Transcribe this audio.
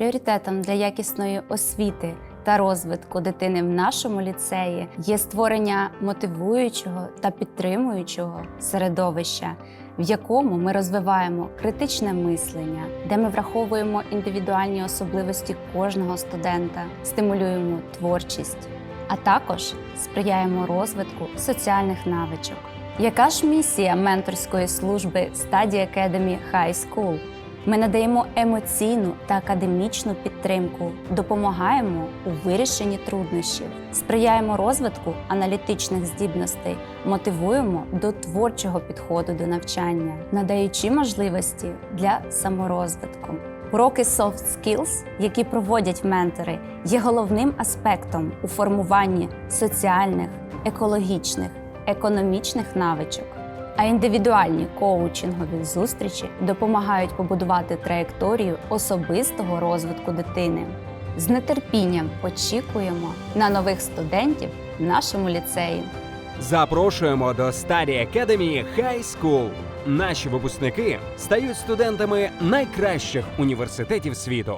Пріоритетом для якісної освіти та розвитку дитини в нашому ліцеї є створення мотивуючого та підтримуючого середовища, в якому ми розвиваємо критичне мислення, де ми враховуємо індивідуальні особливості кожного студента, стимулюємо творчість, а також сприяємо розвитку соціальних навичок. Яка ж місія менторської служби Study Academy High School? Ми надаємо емоційну та академічну підтримку, допомагаємо у вирішенні труднощів, сприяємо розвитку аналітичних здібностей, мотивуємо до творчого підходу до навчання, надаючи можливості для саморозвитку. Уроки Soft Skills, які проводять ментори, є головним аспектом у формуванні соціальних, екологічних, економічних навичок. А індивідуальні коучингові зустрічі допомагають побудувати траєкторію особистого розвитку дитини. З нетерпінням очікуємо на нових студентів в нашому ліцеї. Запрошуємо до Study Academy High School. Наші випускники стають студентами найкращих університетів світу.